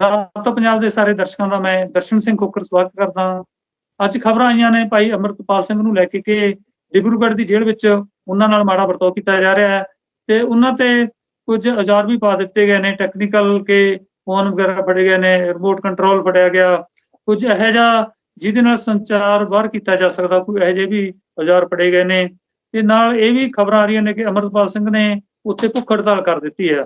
ਰਾਤ ਪੰਜਾਬ ਦੇ ਸਾਰੇ ਦਰਸ਼ਕਾਂ ਦਾ ਮੈਂ ਦਰਸ਼ਨ ਸਿੰਘ ਖੋਕਰ ਸਵਾਗਤ ਕਰਦਾ ਹਾਂ। ਅੱਜ ਖਬਰਾਂ ਆਈਆਂ ਨੇ ਭਾਈ ਅਮਰਤਪਾਲ ਸਿੰਘ ਨੂੰ ਲੈ ਕੇ ਕਿ ਡਿਬਰੂਗੜ੍ਹ ਦੀ ਜੇਲ੍ਹ ਵਿੱਚ ਉਹਨਾਂ ਨਾਲ ਮਾੜਾ ਵਰਤਾਓ ਕੀਤਾ ਜਾ ਰਿਹਾ ਹੈ ਤੇ ਉਹਨਾਂ ਤੇ ਕੁਝ ਔਜ਼ਾਰ ਵੀ ਪਾ ਦਿੱਤੇ ਗਏ ਨੇ। ਟੈਕਨੀਕਲ ਕੇ ਫੋਨ ਵਗੈਰਾ ਫੜੇ ਗਏ ਨੇ ਰਿਮੋਟ ਕੰਟਰੋਲ ਫੜਿਆ ਗਿਆ। ਕੁਝ ਇਹੋ ਜਿਹਾ ਜਿਹਦੇ ਨਾਲ ਸੰਚਾਰ ਬਾਹਰ ਕੀਤਾ ਜਾ ਸਕਦਾ, ਕੋਈ ਇਹੋ ਜਿਹੇ ਵੀ ਔਜ਼ਾਰ ਫੜੇ ਗਏ ਨੇ। ਤੇ ਨਾਲ ਇਹ ਵੀ ਖਬਰਾਂ ਆ ਰਹੀਆਂ ਨੇ ਕਿ ਅਮਰਤਪਾਲ ਸਿੰਘ ਨੇ ਉੱਥੇ ਭੁੱਖ ਹੜਤਾਲ ਕਰ ਦਿੱਤੀ ਹੈ।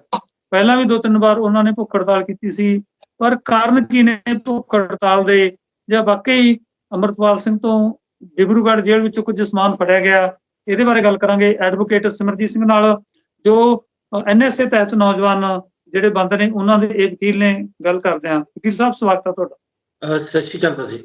ਪਹਿਲਾਂ ਵੀ ਦੋ ਤਿੰਨ ਵਾਰ ਉਹਨਾਂ ਨੇ ਭੁੱਖ ਹੜਤਾਲ ਕੀਤੀ ਸੀ। ਪਰ ਕਾਰਨ ਕੀ ਨੇ ਭੁੱਖ ਹੜਤਾਲ ਦੇ? ਜਾਂ ਵਾਕਈ ਅਮਰਤਪਾਲ ਸਿੰਘ ਤੋਂ ਡਿਬਰੂਗੜ੍ਹ ਜੇਲ੍ਹ ਵਿੱਚੋਂ ਕੁਝ ਸਮਾਨ ਫੜਿਆ ਗਿਆ? ਇਹਦੇ ਬਾਰੇ ਗੱਲ ਕਰਾਂਗੇ ਐਡਵੋਕੇਟ ਸਿਮਰਜੀਤ ਸਿੰਘ ਨਾਲ ਜੋ ਐਨਐਸਏ ਤਹਿਤ ਨੌਜਵਾਨ ਜਿਹੜੇ ਬੰਦ ਨੇ ਉਹਨਾਂ ਦੇ ਇਹ ਵਕੀਲ ਨੇ ਗੱਲ ਕਰਦੇ ਹਾਂ। ਵਕੀਲ ਸਾਹਿਬ ਸਵਾਗਤ ਹੈ ਤੁਹਾਡਾ। ਸਤਿ ਸ਼੍ਰੀ ਅਕਾਲ ਭਾਜੀ।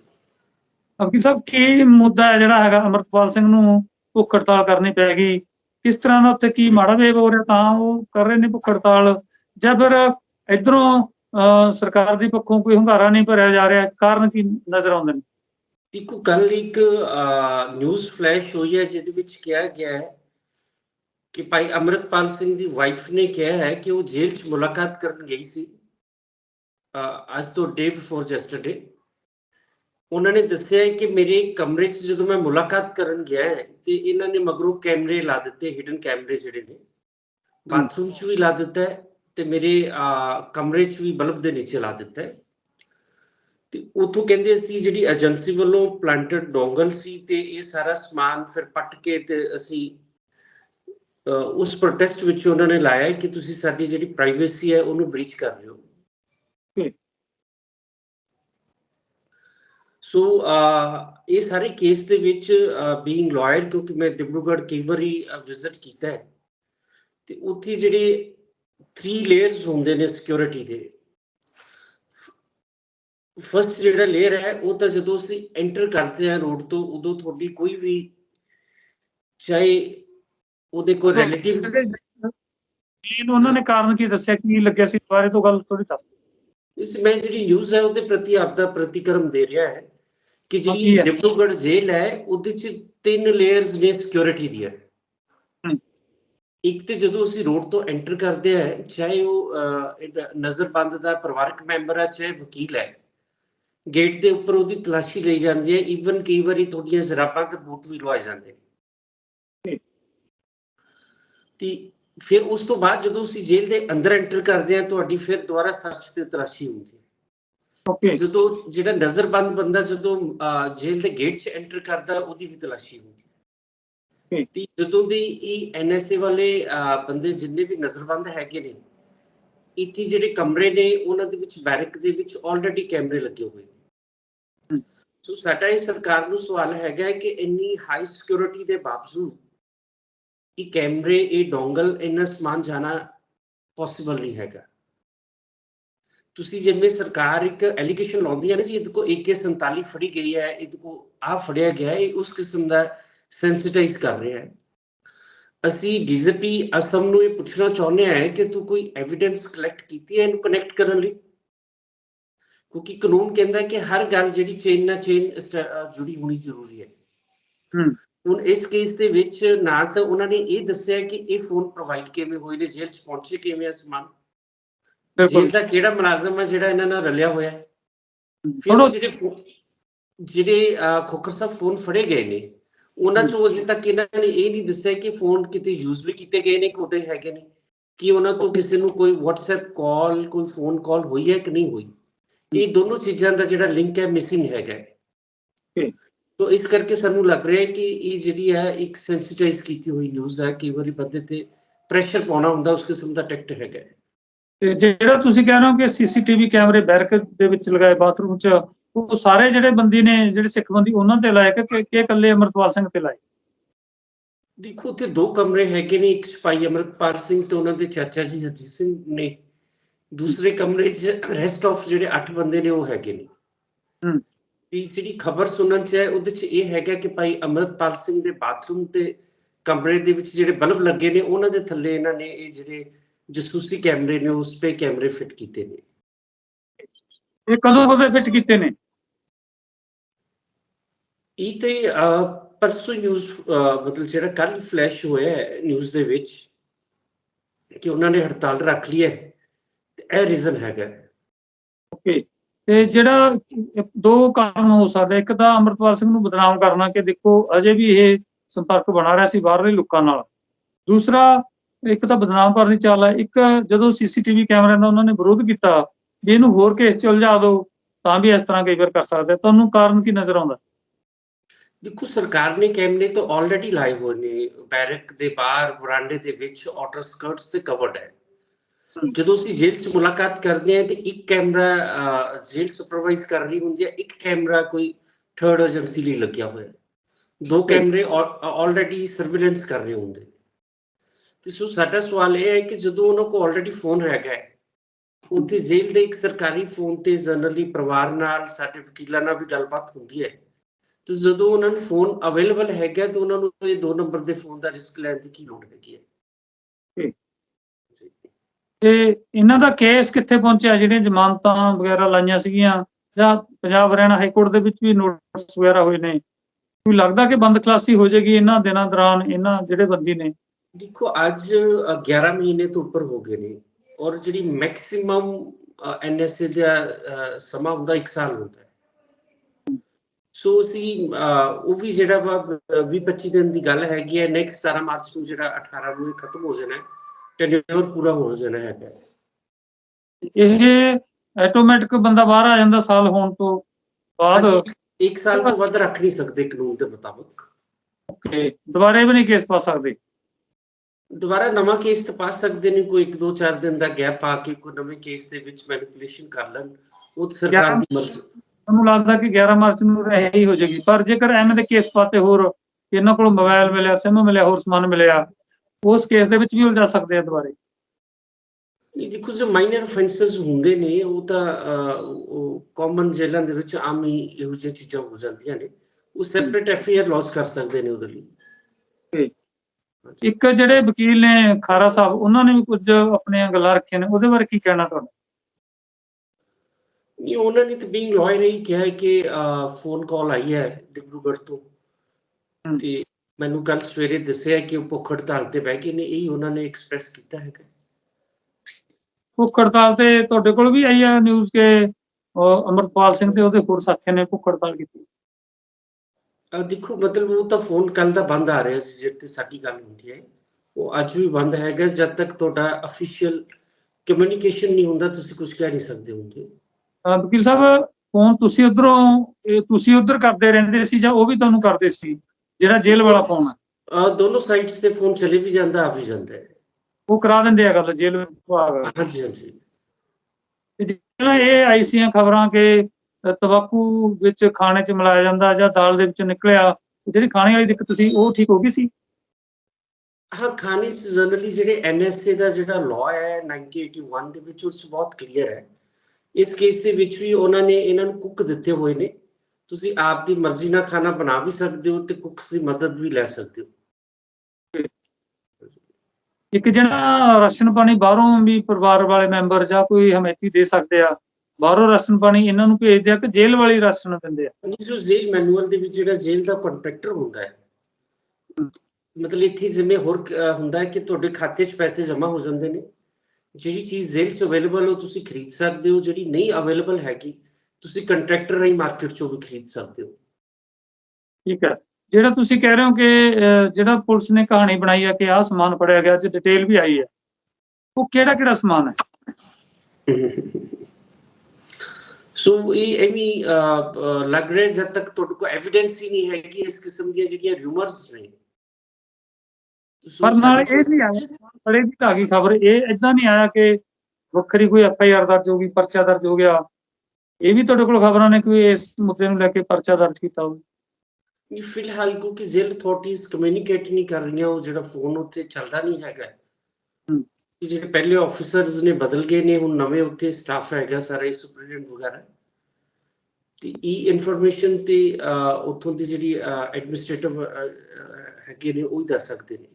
ਵਕੀਲ ਸਾਹਿਬ ਕੀ ਮੁੱਦਾ ਹੈ ਜਿਹੜਾ ਹੈਗਾ ਅਮਰਤਪਾਲ ਸਿੰਘ ਨੂੰ ਭੁੱਖ ਹੜਤਾਲ ਕਰਨੀ ਪੈ ਗਈ? ਕਿਸ ਤਰ੍ਹਾਂ ਦਾ ਉੱਥੇ ਕੀ ਮਾੜਾ ਵੇਵ ਹੋ ਰਿਹਾ ਤਾਂ ਉਹ ਕਰ ਰਹੇ ਨੇ ਭੁੱਖ ਹੜਤਾਲ? ਜਾਂ ਫਿਰ ਇਧਰੋਂ ਸਰਕਾਰ ਦੀ ਪੱਖੋਂ ਕੋਈ ਹੰਗਾਰਾ ਨਹੀਂ ਭਰਿਆ ਜਾ ਰਿਹਾ ਕਾਰਨ ਕੀ ਨਜ਼ਰ ਆਉਂਦੇ ਨੇ? ਦੇਖੋ ਕੱਲ ਇੱਕ ਨਿਊਜ਼ ਫਲੈਸ਼ ਹੋਈ ਹੈ ਜਿਹਦੇ ਵਿੱਚ ਕਿਹਾ ਗਿਆ ਹੈ ਕਿ ਭਾਈ ਅਮਰਤਪਾਲ ਸਿੰਘ ਦੀ ਵਾਈਫ ਨੇ ਕਿਹਾ ਹੈ ਕਿ ਉਹ ਜੇਲ੍ਹ 'ਚ ਮੁਲਾਕਾਤ ਕਰਨ ਗਈ ਸੀ ਅੱਜ ਤੋਂ ਡੇ ਬਿਫੋਰ ਜਸਟਰਡੇ ਉਹਨਾਂ ਨੇ ਦੱਸਿਆ ਕਿ ਮੇਰੇ ਕਮਰੇ 'ਚ ਜਦੋਂ ਮੈਂ ਮੁਲਾਕਾਤ ਕਰਨ ਗਿਆ ਤੇ ਇਹਨਾਂ ਨੇ ਮਗਰੋਂ ਕੈਮਰੇ ਲਾ ਦਿੱਤੇ ਹਿਡਨ ਕੈਮਰੇ ਜਿਹੜੇ ਨੇ। ਬਾਥਰੂਮ 'ਚ ਵੀ ਲਾ ਦਿੱਤਾ ਤੇ ਮੇਰੇ ਕਮਰੇ 'ਚ ਵੀ ਬਲਬ ਦੇ ਨੀਚੇ ਲਾ ਦਿੱਤਾ ਤੇ ਉਥੋਂ ਕਹਿੰਦੇ ਸੀ ਜਿਹੜੀ ਏਜੰਸੀ ਵੱਲੋਂ ਪਲਾਂਟਡ ਡੋਂਗਲ ਸੀ ਤੇ ਇਹ ਸਾਰਾ ਸਮਾਨ ਫਿਰ ਪੱਟ ਕੇ ਤੇ ਅਸੀਂ ਉਸ ਪ੍ਰੋਟੈਸਟ ਵਿੱਚ ਉਹਨਾਂ ਨੇ ਲਾਇਆ ਕਿ ਤੁਸੀਂ ਸਾਡੀ ਜਿਹੜੀ ਪ੍ਰਾਈਵੇਸੀ ਹੈ ਉਹਨੂੰ ਬ੍ਰੀਚ ਕਰ ਰਹੇ ਹੋ। ਸੋ ਇਹ ਸਾਰੇ ਕੇਸ ਦੇ ਵਿੱਚ ਬੀਇੰਗ ਲਾਇਰ ਕਿਉਂਕਿ ਮੈਂ ਡਿਬਰੂਗੜ੍ਹ ਕਈ ਵਾਰੀ ਵਿਜ਼ਿਟ ਕੀਤਾ ਹੈ। ਤੇ ਉੱਥੇ ਜਿਹੜੇ 3 ਲੇਅਰਸ ਹੁੰਦੇ ਨੇ ਸਿਕਿਉਰਿਟੀ ਦੇ ਫਸਟ ਜਿਹੜਾ ਲੇਅਰ ਹੈ ਉਹ ਤਾਂ ਜਦੋਂ ਅਸੀਂ ਐਂਟਰ ਕਰਦੇ ਆ ਰੋਡ ਤੋਂ ਉਦੋਂ ਤੁਹਾਡੀ ਕੋਈ ਵੀ ਚਾਹੇ ਉਹਦੇ ਕੋਈ ਰਿਲੇਟਿਵ ਇਹ ਉਹਨਾਂ ਨੇ ਕਾਰਨ ਕੀ ਦੱਸਿਆ ਕੀ ਲੱਗਿਆ ਸੀ ਇਸ ਬਾਰੇ ਤੋਂ ਗੱਲ ਥੋੜੀ ਦੱਸ ਇਸ ਮੈਂ ਜਿਹੜੀ ਨਿਊਜ਼ ਹੈ ਉਹਦੇ ਪ੍ਰਤੀ ਆਪਦਾ ਪ੍ਰਤੀਕਰਮ ਦੇ ਰਿਹਾ ਹੈ ਕਿ ਹਾਂ, ਜਿਹੜੀ ਹੈ? ਡਿਬਰੂਗੜ੍ਹ ਜੇਲ੍ਹ ਹੈ ਉਹਦੇ ਚ ਤਿੰਨ ਲੇਅਰਸ ਨੇ ਸਿਕਿਉਰਿਟੀ ਦੀਆਂ। ਇੱਕ ਤੇ ਜਦੋਂ ਅਸੀਂ ਰੋਡ ਤੋਂ ਐਂਟਰ ਕਰਦੇ ਆ ਚਾਹੇ ਉਹ ਨਜ਼ਰਬੰਦ ਦਾ ਪਰਿਵਾਰਕ ਮੈਂਬਰ ਹੈ ਚਾਹੇ ਵਕੀਲ ਹੈ ਗੇਟ ਦੇ ਉੱਪਰ ਉਹਦੀ ਤਲਾਸ਼ੀ ਲਈ ਜਾਂਦੀ ਹੈ ਈਵਨ ਕਈ ਵਾਰੀ ਤੁਹਾਡੀਆਂ ਜ਼ਰਾਬਾਂ ਤੇ ਬੂਟ ਵੀ ਲਵਾਏ ਜਾਂਦੇ। ਤੇ ਫਿਰ ਉਸ ਤੋਂ ਬਾਅਦ ਜਦੋਂ ਅਸੀਂ ਜੇਲ੍ਹ ਦੇ ਅੰਦਰ ਐਂਟਰ ਕਰਦੇ ਆ ਤੁਹਾਡੀ ਫਿਰ ਦੁਬਾਰਾ ਸਰਚ ਤੇ ਤਲਾਸ਼ੀ ਹੁੰਦੀ ਹੈ। ਓਕੇ ਜਦੋਂ ਜਿਹੜਾ ਨਜ਼ਰਬੰਦ ਬੰਦਾ ਜਦੋਂ ਜੇਲ੍ਹ ਦੇ ਗੇਟ 'ਚ ਐਂਟਰ ਕਰਦਾ ਉਹਦੀ ਵੀ ਤਲਾਸ਼ੀ ਹੁੰਦੀ ਤੇ ਜਦੋਂ ਦੀ ਇਹ ਐਨਐਸਏ ਵਾਲੇ ਬੰਦੇ ਜਿੰਨੇ ਵੀ ਨਜ਼ਰਬੰਦ ਹੈਗੇ ਨੇ ਇੱਥੇ ਜਿਹੜੇ ਕਮਰੇ ਨੇ ਉਹਨਾਂ ਦੇ ਵਿੱਚ ਬੈਰਕ ਦੇ ਵਿੱਚ ਆਲਰੇਡੀ ਕੈਮਰੇ ਲੱਗੇ ਹੋਏ ਨੇ। ਸੋ ਸਾਡਾ ਇਹ ਸਰਕਾਰ ਨੂੰ ਸਵਾਲ ਹੈਗਾ ਕਿ ਇੰਨੀ ਹਾਈ ਸਿਕਿਉਰਿਟੀ ਦੇ ਬਾਵਜੂਦ ਇਹ ਕੈਮਰੇ ਇਹ ਡੋਂਗਲ ਇੰਨਾ ਸਮਾਨ ਜਾਣਾ ਪੋਸੀਬਲ ਨਹੀਂ ਹੈਗਾ ਤੁਸੀਂ ਜਿਵੇਂ ਸਰਕਾਰ ਇੱਕ ਐਲੀਗੇਸ਼ਨ ਲਾਉਂਦੀ ਹੈ ਨਾ ਜੀ ਇਹਦੇ ਕੋ AK47 ਫੜੀ ਗਈ ਹੈ ਇਹਦੇ ਕੋ ਆ ਫੜਿਆ ਗਿਆ ਹੈ ਇਹ ਉਸ ਕਿਸਮ ਦਾ ਸੈਂਸਿਟਾਈਜ਼ ਕਰ ਰਿਹਾ ਹੈ। ਅਸੀਂ ਡੀਜ਼ੀਪੀ ਅਸਮ ਨੂੰ ਇਹ ਪੁੱਛਣਾ ਚਾਹੁੰਦੇ ਹਾਂ ਕਿ ਤੂੰ ਕੋਈ ਐਵੀਡੈਂਸ ਕਲੈਕਟ ਕੀਤੀ ਹੈ ਇਹਨੂੰ ਕਨੈਕਟ ਕਰਨ ਲਈ? ਕਿਉਂਕਿ ਕਾਨੂੰਨ ਕਹਿੰਦਾ ਹੈ ਕਿ ਹਰ ਗੱਲ ਜਿਹੜੀ ਚੇਨ ਨਾਲ ਚੇਨ ਜੁੜੀ ਹੋਣੀ ਜ਼ਰੂਰੀ ਹੈ। ਹਮ। ਹੁਣ ਇਸ ਕੇਸ ਦੇ ਵਿੱਚ ਨਾ ਤਾਂ ਉਹਨਾਂ ਨੇ ਇਹ ਦੱਸਿਆ ਕਿ ਇਹ ਫੋਨ ਪ੍ਰੋਵਾਈਡ ਕਿਵੇਂ ਹੋਏ ਨੇ ਜੇਲ੍ਹ ਚ ਪਹੁੰਚੇ ਕਿਵੇਂ ਆ ਸਮਾਨ? ਜੇਲ੍ਹ ਦਾ ਕਿਹੜਾ ਮੁਲਾਜ਼ਮ ਹੈ ਜਿਹੜਾ ਇਹਨਾਂ ਨਾਲ ਰਲਿਆ ਹੋਇਆ ਹੈ? ਫਿਰ ਜਿਹੜੇ ਜਿਹੜੇ ਖੋਖਰ ਸਾਹਿਬ ਫੋਨ ਫੜੇ ਗਏ ਨੇ ਉਹਨਾਂ ਚੋਂ ਅਜੇ ਤੱਕ ਇਹਨਾਂ ਨੇ ਇਹ ਨਹੀਂ ਦੱਸਿਆ ਕਿ ਫੋਨ ਕਿਤੇ ਯੂਜ਼ ਵੀ ਕੀਤੇ ਗਏ ਨੇ ਕਿ ਉਹਦੇ ਹੈਗੇ ਨੇ ਕਿ ਉਹਨਾਂ ਤੋਂ ਕਿਸੇ ਨੂੰ ਕੋਈ WhatsApp ਕਾਲ ਕੋਈ ਫੋਨ ਕਾਲ ਹੋਈ ਹੈ ਕਿ ਨਹੀਂ ਹੋਈ ਇਹ ਦੋਨੋਂ ਚੀਜ਼ਾਂ ਦਾ ਜਿਹੜਾ ਲਿੰਕ ਹੈ ਮਿਸਿੰਗ ਹੈਗਾ. ਸੋ ਇਸ ਕਰਕੇ ਸਾਨੂੰ ਲੱਗ ਰਿਹਾ ਹੈ ਕਿ ਇਹ ਜਿਹੜੀ ਹੈ ਇੱਕ ਸੈਂਸਿਟਾਈਜ਼ ਕੀਤੀ ਹੋਈ ਨਿਊਜ਼ ਹੈ ਕਈ ਵਾਰੀ ਬੰਦੇ ਤੇ ਪ੍ਰੈਸ਼ਰ ਪਾਉਣਾ ਹੁੰਦਾ ਉਸ ਕਿਸਮ ਦਾ ਟੈਕਟ ਹੈਗਾ। ਤੇ ਜਿਹੜਾ ਤੁਸੀਂ ਕਹਿ ਰਹੇ ਹੋ ਕਿ ਸੀਸੀਟੀਵੀ ਕੈਮਰੇ ਬੈਰਕ ਦੇ ਵਿੱਚ ਲਗਾਏ ਬਾਥਰੂਮ 'ਚ ਉਹ ਸਾਰੇ ਜਿਹੜੇ ਬੰਦੀ ਨੇ ਜਿਹੜੇ ਸਿੱਖ ਬੰਦੀ ਉਹਨਾਂ ਤੇ ਲਾਏ ਕਿ ਕਿ ਇਕੱਲੇ ਅਮਰਤਪਾਲ ਸਿੰਘ ਤੇ ਲਾਏ? ਦੇਖੋ ਉੱਥੇ ਦੋ ਕਮਰੇ ਹੈਗੇ ਨੇ ਇੱਕ ਸਿਪਾਹੀ ਅਮਰਤਪਾਲ ਸਿੰਘ ਤੇ ਉਹਨਾਂ ਦੇ ਚਾਚਾ ਜੀ ਹਰਜੀਤ ਸਿੰਘ ਨੇ। ਦੂਸਰੇ ਕਮਰੇ 'ਚ ਰੈਸਟ ਆਫ ਜਿਹੜੇ 8 ਬੰਦੇ ਨੇ ਉਹ ਹੈਗੇ ਨੇ। ਹਮ। ਤੇ ਜਿਹੜੀ ਖਬਰ ਸੁਣਨ 'ਚ ਹੈ ਉਹਦੇ 'ਚ ਇਹ ਹੈਗਾ ਕਿ ਭਾਈ ਅਮਰਤਪਾਲ ਸਿੰਘ ਦੇ ਬਾਥਰੂਮ ਤੇ ਕਮਰੇ ਦੇ ਵਿੱਚ ਜਿਹੜੇ ਬਲਬ ਲੱਗੇ ਨੇ ਉਹਨਾਂ ਦੇ ਥੱਲੇ ਇਹਨਾਂ ਨੇ ਇਹ ਜਿਹੜੇ ਜਸੂਸੀ ਕੈਮਰੇ ਨੇ ਉਸ 'ਤੇ ਕੈਮਰੇ ਫਿੱਟ ਕੀਤੇ ਨੇ। ਇਹ ਕਦੋਂ ਕਦੋਂ ਫਿੱਟ ਕੀਤੇ ਨੇ? ਇਹ ਤੇ ਪਰਸੋਂ ਨਿਊਜ਼ ਮਤਲਬ ਜਿਹੜਾ ਕੱਲ ਫਲੈਸ਼ ਹੋਇਆ ਨਿਊਜ਼ ਦੇ ਵਿੱਚ ਕਿ ਉਹਨਾਂ ਨੇ ਹੜਤਾਲ ਰੱਖ ਲਈ ਹੈ ਇਹ ਰੀਜ਼ਨ ਹੈਗਾ। ਓਕੇ ਤੇ ਜਿਹੜਾ ਦੋ ਕਾਰਨ ਹੋ ਸਕਦੇ ਇੱਕ ਤਾਂ ਅੰਮ੍ਰਿਤਪਾਲ ਸਿੰਘ ਨੂੰ ਬਦਨਾਮ ਕਰਨਾ ਕਿ ਦੇਖੋ ਅਜੇ ਵੀ ਇਹ ਸੰਪਰਕ ਬਣਾ ਰਿਹਾ ਸੀ ਬਾਹਰਲੇ ਲੋਕਾਂ ਨਾਲ। ਦੂਸਰਾ, ਇੱਕ ਤਾਂ ਬਦਨਾਮ ਕਰਨ ਦੀ ਚਾਲ ਹੈ। ਇੱਕ, ਜਦੋਂ ਸੀਸੀਟੀਵੀ ਕੈਮਰੇ ਦਾ ਉਹਨਾਂ ਨੇ ਵਿਰੋਧ ਕੀਤਾ, ਵੀ ਇਹਨੂੰ ਹੋਰ ਕੇਸ ਚ ਉਲਝਾ ਦਿਓ, ਤਾਂ ਵੀ ਇਸ ਤਰ੍ਹਾਂ ਕਈ ਵਾਰ ਕਰ ਸਕਦੇ ਤੁਹਾਨੂੰ ਕਾਰਨ ਕੀ ਨਜ਼ਰ ਆਉਂਦਾ? ਦੇਖੋ ਸਰਕਾਰ ਨੇ ਕੈਮਰੇ ਤਾਂ ਆਲਰੇਡੀ ਲਾਏ ਹੋਏ ਨੇ। ਬੈਰਕ ਦੇ ਬਾਹਰ ਬਰਾਂਡੇ ਦੇ ਵਿੱਚ ਆਟਰ ਸਕਰਟਸ ਤੇ ਕਵਰਡ ਹੈ। ਜਦੋਂ ਅਸੀਂ ਜੇਲ੍ਹ 'ਚ ਮੁਲਾਕਾਤ ਕਰਦੇ ਹਾਂ ਤੇ ਇੱਕ ਕੈਮਰਾ ਜੇਲ੍ਹ ਸੁਪਰਵਾਈਜ਼ ਕਰ ਰਹੀ ਹੁੰਦੀ ਹੈ ਇੱਕ ਕੈਮਰਾ ਕੋਈ ਥਰਡ ਏਜੰਸੀ ਲਈ ਲੱਗਿਆ ਹੋਇਆ ਹੈ। ਦੋ ਕੈਮਰੇ ਆਲਰੇਡੀ ਸਰਵੇਲੈਂਸ ਕਰ ਰਹੇ ਹੁੰਦੇ ਨੇ। ਤੇ ਸੋ ਸਾਡਾ ਸਵਾਲ ਇਹ ਹੈ ਕਿ ਜਦੋਂ ਉਹਨਾਂ ਕੋਲ ਆਲਰੇਡੀ ਫੋਨ ਰਹਿ ਗਿਆ ਹੈ, ਉੱਥੇ ਜੇਲ੍ਹ ਦੇ ਇੱਕ ਸਰਕਾਰੀ ਫੋਨ ਤੇ ਜਨਰਲੀ ਪਰਿਵਾਰ ਨਾਲ ਸਾਡੇ ਵਕੀਲਾਂ ਨਾਲ ਵੀ ਗੱਲਬਾਤ ਹੁੰਦੀ ਹੈ। ਤੇ ਜਦੋਂ ਉਹਨਾਂ ਨੂੰ ਫੋਨ ਅਵੇਲੇਬਲ ਹੈਗਾ ਤਾਂ ਉਹਨਾਂ ਨੂੰ ਇਹ ਦੋ ਨੰਬਰ ਦੇ ਫੋਨ ਦਾ ਰਿਸਕ ਲੈਣ ਦੀ ਕੀ ਲੋੜ ਹੈਗੀ ਹੈ? ਤੇ ਇਹਨਾਂ ਦਾ ਕੇਸ ਕਿੱਥੇ ਪਹੁੰਚਿਆ? ਜਿਹੜੀਆਂ ਜ਼ਮਾਨਤਾਂ ਵਗੈਰਾ ਲਾਈਆਂ ਸੀਗੀਆਂ ਜਾਂ ਪੰਜਾਬ ਹਰਿਆਣਾ ਹਾਈ ਕੋਰਟ ਦੇ ਵਿੱਚ ਵੀ ਨੋਟਿਸ ਵਗੈਰਾ ਹੋਏ ਨੇ? ਕੋਈ ਲੱਗਦਾ ਕਿ ਬੰਦ ਖਲਾਸੀ ਹੋ ਜਾਏਗੀ ਇਹਨਾਂ ਦਿਨਾਂ ਦੌਰਾਨ ਇਹਨਾਂ ਜਿਹੜੇ ਬੰਦੀ ਨੇ? ਦੇਖੋ ਅੱਜ ਅ, 11 ਮਹੀਨੇ ਤੋਂ ਉੱਪਰ ਹੋ ਗਏ ਨੇ ਔਰ ਜਿਹੜੀ ਮੈਕਸਿਮਮ ਐਨਐਸਏ ਦਾ ਸਮਾਂ ਹੁੰਦਾ 1 ਸਾਲ ਹੁੰਦਾ ਸੋ ਅ, ਉਹ ਵੀ ਜਿਹੜਾ ਵਾ 20 25 ਦਿਨ ਦੀ ਗੱਲ ਹੈਗੀ ਹੈ। ਨੈਕਸਟ 17 ਮਾਰਚ ਨੂੰ ਜਿਹੜਾ 18 ਨੂੰ ਖਤਮ ਹੋ ਜਾਣਾ ਹੈ ਟੈਨਿਓਰ ਪੂਰਾ ਹੋ ਜਾਣਾ ਹੈਗਾ। ਇਹ ਆਟੋਮੈਟਿਕ ਬੰਦਾ ਬਾਹਰ ਆ ਜਾਂਦਾ ਸਾਲ ਹੋਣ ਤੋਂ ਬਾਅਦ। ਇੱਕ ਸਾਲ ਤੋਂ ਵੱਧ ਰੱਖ ਨਹੀਂ ਸਕਦੇ ਕਾਨੂੰਨ ਦੇ ਮੁਤਾਬਕ। ਕਿ ਦੁਬਾਰੇ ਵੀ ਨਹੀਂ ਕੇਸ ਪਾ ਸਕਦੇ? ਦੁਬਾਰਾ ਨਵਾਂ ਕੇਸ ਤਾਂ ਪਾ ਸਕਦੇ ਨੇ ਕੋਈ 1 2 4 ਦਿਨ ਦਾ ਗੈਪ ਪਾ ਕੇ ਕੋਈ ਨਵੇਂ ਕੇਸ ਦੇ ਵਿੱਚ ਮੈਨੀਪੂਲੇਸ਼ਨ ਕਰ ਲੈਣ। ਉਹ ਸਰਕਾਰ ਦੀ ਮਰਜ਼ੀ। ਮੈਨੂੰ ਲੱਗਦਾ ਕਿ 11 ਮਾਰਚ ਨੂੰ ਰਹੀ ਹੋ ਜਾਏਗੀ। ਪਰ ਜੇਕਰ ਐਵੇਂ ਦੇ ਕੇਸ ਪਾਤੇ ਹੋਰ ਇਹਨਾਂ ਕੋਲ ਮੋਬਾਈਲ ਮਿਲਿਆ ਸਿਮ ਮਿਲਿਆ ਹੋਰ ਸਮਾਨ ਮਿਲਿਆ ਉਸ ਕੇਸ ਦੇ ਵਿੱਚ ਵੀ ਉਲਝਾ ਸਕਦੇ ਆ ਦੁਬਾਰੇ। ਨਹੀਂ ਦੇਖੋ ਜੋ ਮਾਈਨਰ ਅਫੈਂਸਸ ਹੁੰਦੇ ਨੇ ਉਹ ਤਾਂ ਕਾਮਨ ਜੇਲ੍ਹਾਂ ਦੇ ਵਿੱਚ ਆਮ ਹੀ ਇਹੋ ਜਿਹੀਆਂ ਚੀਜ਼ਾਂ ਹੋ ਜਾਂਦੀਆਂ ਨੇ। ਉਹ ਸੈਪਰੇਟ ਐਫਆਈਆਰ ਲੌਂਚ ਕਰ ਸਕਦੇ ਨੇ ਉਹਦੇ ਲਈ। ਇੱਕ ਜਿਹੜੇ ਵਕੀਲ ਨੇ ਖਾਰਾ ਸਾਹਿਬ ਉਹਨਾਂ ਨੇ ਵੀ ਕੁਝ ਆਪਣੀਆਂ ਗੱਲਾਂ ਰੱਖੀਆਂ ਨੇ। ਉਹਦੇ ਬਾਰੇ ਕੀ ਕਹਿਣਾ ਤੁਹਾਡਾ? ਨਹੀਂ ਉਹਨਾਂ ਨੇ ਤਾਂ ਬੀਇੰਗ ਲਾਇਰ ਹੀ ਕਿਹਾ ਕਿ ਫੋਨ ਕਾਲ ਆਈ ਹੈ ਡਿਬਰੂਗੜ੍ਹ ਤੋਂ। ਤੇ ਮੈਨੂੰ ਕੱਲ ਸਵੇਰੇ ਦੱਸਿਆ ਕਿ ਉਹ ਭੁੱਖ ਹੜਤਾਲ ਤੇ ਬਹਿ ਗਏ ਨੇ ਇਹੀ ਉਹਨਾਂ ਨੇ ਐਕਸਪ੍ਰੈਸ ਕੀਤਾ ਹੈਗਾ। ਭੁੱਖ ਹੜਤਾਲ ਤੇ ਤੁਹਾਡੇ ਕੋਲ ਵੀ ਆਈ ਹੈ ਨਿਊਜ਼ ਕਿ ਅਹ, ਅੰਮ੍ਰਿਤਪਾਲ ਸਿੰਘ ਤੇ ਉਹਦੇ ਹੋਰ ਸਾਥੀਆਂ ਨੇ ਭੁੱਖ ਹੜਤਾਲ ਕੀਤੀ? ਦੇਖੋ ਮਤਲਬ ਉਹ ਤਾਂ ਫੋਨ ਕੱਲ ਦਾ ਬੰਦ ਆ ਰਿਹਾ ਸੀ ਜਿੱਤੇ ਸਾਡੀ ਗੱਲ ਹੁੰਦੀ ਹੈ। ਉਹ ਅੱਜ ਵੀ ਬੰਦ ਹੈਗਾ ਜਦ ਤੱਕ ਤੁਹਾਡਾ ਅਫੀਸ਼ੀਅਲ ਕਮਿਊਨੀਕੇਸ਼ਨ ਨਹੀਂ ਹੁੰਦਾ ਤੁਸੀਂ ਕੁਝ ਕਹਿ ਨਹੀਂ ਸਕਦੇ ਹੁੰਦੇ। ਵਕੀਲ ਸਾਹਿਬ ਫੋਨ ਤੁਸੀਂ ਉਧਰੋਂ ਇਹ ਤੁਸੀਂ ਉਧਰ ਕਰਦੇ ਰਹਿੰਦੇ ਸੀ ਜਾਂ ਉਹ ਵੀ ਤੁਹਾਨੂੰ ਕਰਦੇ ਸੀ? ਜਿਹੜਾ ਜੇਲ੍ਹ ਵਾਲਾ ਫੋਨ ਹੈ ਆ ਦੋਨੋਂ ਸਾਈਡਸ ਤੇ ਫੋਨ ਚਲੇ ਵੀ ਜਾਂਦਾ ਆ ਵੀ ਜਾਂਦਾ ਉਹ ਕਰਾ ਦਿੰਦੇ ਆ ਗੱਲ ਜੇਲ੍ਹ ਵਿਭਾਗ। ਹਾਂਜੀ ਹਾਂਜੀ। ਜਿਹੜਾ ਇਹ ਆਈ ਸੀਆਂ ਖਬਰਾਂ ਕਿ ਤੰਬਾਕੂ ਵਿੱਚ ਖਾਣੇ 'ਚ ਮਿਲਾਇਆ ਜਾਂਦਾ ਜਾਂ ਦਾਲ ਦੇ ਵਿੱਚ ਨਿਕਲਿਆ ਜਿਹੜੀ ਖਾਣੇ ਵਾਲੀ ਦਿੱਕਤ ਸੀ ਉਹ ਠੀਕ ਹੋ ਗਈ ਸੀ? ਹਾਂ ਖਾਣੇ ਚ ਜਨਰਲੀ ਜਿਹੜੇ ਐਨਐਸਏ ਦਾ ਜਿਹੜਾ ਲਾਅ ਹੈ 1981 ਦੇ ਵਿੱਚ ਉਸ ਬਹੁਤ ਕਲੀਅਰ ਹੈ। ਇਸ ਕੇਸ ਦੇ ਵਿੱਚ ਵੀ ਉਹਨਾਂ ਨੇ ਇਹਨਾਂ ਨੂੰ ਕੁੱਕ ਦਿੱਤੇ ਹੋਏ ਨੇ। ਤੁਸੀਂ ਆਪ ਦੀ ਮਰਜ਼ੀ ਨਾਲ ਖਾਣਾ ਬਣਾ ਵੀ ਸਕਦੇ ਹੋ ਤੇ ਕੁੱਕ ਦੀ ਮਦਦ ਵੀ ਲੈ ਸਕਦੇ ਹੋ। ਇੱਕ ਜਿਹੜਾ ਰਾਸ਼ਨ ਪਾਣੀ ਬਾਹਰੋਂ ਵੀ ਪਰਿਵਾਰ ਵਾਲੇ ਮੈਂਬਰ ਜਾਂ ਕੋਈ ਹਮੈਤੀ ਦੇ ਸਕਦੇ ਆ ਬਾਹਰੋਂ ਰਾਸ਼ਨ ਪਾਣੀ ਇਹਨਾਂ ਨੂੰ ਭੇਜਦੇ ਆ ਕਿ ਜੇਲ੍ਹ ਵਾਲੀ ਰਾਸ਼ਨ ਦਿੰਦੇ ਆ? ਇਸ ਜੇਲ ਮੈਨੂਅਲ ਦੇ ਵਿੱਚ ਜਿਹੜਾ ਜੇਲ ਦਾ ਕੰਟਰੈਕਟਰ ਹੁੰਦਾ ਹੈ। ਮਤਲਬ ਇੱਥੇ ਜਿਵੇਂ ਹੋਰ ਹੁੰਦਾ ਹੈ ਕਿ ਤੁਹਾਡੇ ਖਾਤੇ 'ਚ ਪੈਸੇ ਜਮ੍ਹਾਂ ਹੋ ਜਾਂਦੇ ਨੇ। ਜਿਹੜੀ ਚੀਜ਼ ਜੇਲ 'ਚ ਅਵੇਲੇਬਲ ਹੋ ਤੁਸੀਂ ਖਰੀਦ ਸਕਦੇ ਹੋ ਜਿਹੜੀ ਨਹੀਂ ਅਵੇਲੇਬਲ ਹੈਗੀ ਤੁਸੀਂ ਕੰਟਰੈਕਟਰ ਰਾਹੀਂ ਮਾਰਕੀਟ 'ਚੋਂ ਵੀ ਖਰੀਦ ਸਕਦੇ ਹੋ। ਠੀਕ ਹੈ। ਜਿਹੜਾ ਤੁਸੀਂ ਕਹਿ ਰਹੇ ਹੋ ਕਿ ਜਿਹੜਾ ਪੁਲਿਸ ਨੇ ਕਹਾਣੀ ਬਣਾਈ ਆ ਕਿ ਆਹ ਸਮਾਨ ਫੜਿਆ ਗਿਆ ਅੱਜ ਡਿਟੇਲ ਵੀ ਆਈ ਹੈ। ਉਹ ਕਿਹੜਾ ਕਿਹੜਾ ਸਮਾਨ ਹੈ? ਸੋ ਇਹ ਐਵੇਂ ਲੱਗ ਰਿਹਾ ਜਦ ਤੱਕ ਤੁਹਾਡੇ ਕੋਲ ਐਵੀਡੈਂਸ ਹੀ ਨਹੀਂ ਹੈ ਕਿ ਇਸ ਕਿਸਮ ਦੀਆਂ ਜਿਹੜੀਆਂ ਰਿਊਮਰਸ ਨੇ। ਪਰ ਨਾਲ ਇਹ ਨਹੀਂ ਆਇਆ ਬੜੇ ਦੀ ਗਈ ਖਬਰ ਇਹ ਇਦਾਂ ਨਹੀਂ ਆਇਆ ਕਿ ਵੱਖਰੀ ਕੋਈ ਐਫ ਆਈ ਆਰ ਦਰਜ ਹੋ ਗਈ ਪਰਚਾ ਦਰਜ ਹੋ ਗਿਆ। ਇਹ ਵੀ ਤੁਹਾਡੇ ਕੋਲ ਖਬਰਾਂ ਨੇ ਕੋਈ ਇਸ ਮੁੱਦੇ ਨੂੰ ਲੈ ਕੇ ਪਰਚਾ ਦਰਜ ਕੀਤਾ ਹੋਵੇ? ਨਹੀਂ, ਫਿਲਹਾਲ ਕਿਉਂਕਿ ਜੇਲ ਅਥਾਰਟੀਜ਼ ਕਮਿਊਨੀਕੇਟ ਨਹੀਂ ਕਰ ਰਹੀਆਂ ਉਹ ਜਿਹੜਾ ਫੋਨ ਉੱਥੇ ਚੱਲਦਾ ਨਹੀਂ ਹੈਗਾ। ਕਿ ਜਿਹੜੇ ਪਹਿਲੇ ਆਫੀਸਰਸ ਨੇ ਬਦਲ ਗਏ ਨੇ ਹੁਣ ਨਵੇਂ ਉੱਥੇ ਸਟਾਫ ਹੈਗਾ ਸਾਰਾ ਸੁਪਰਡੈਂਟ ਵਗੈਰਾ। ਤੇ ਇਹ ਇਨਫੋਰਮੇਸ਼ਨ ਤੇ ਉੱਥੋਂ ਦੀ ਜਿਹੜੀ ਐਡਮਿਨਿਸਟ੍ਰੇਟਿਵ ਹੈਗੇ ਨੇ ਉਹ ਹੀ ਦੱਸ ਸਕਦੇ ਨੇ।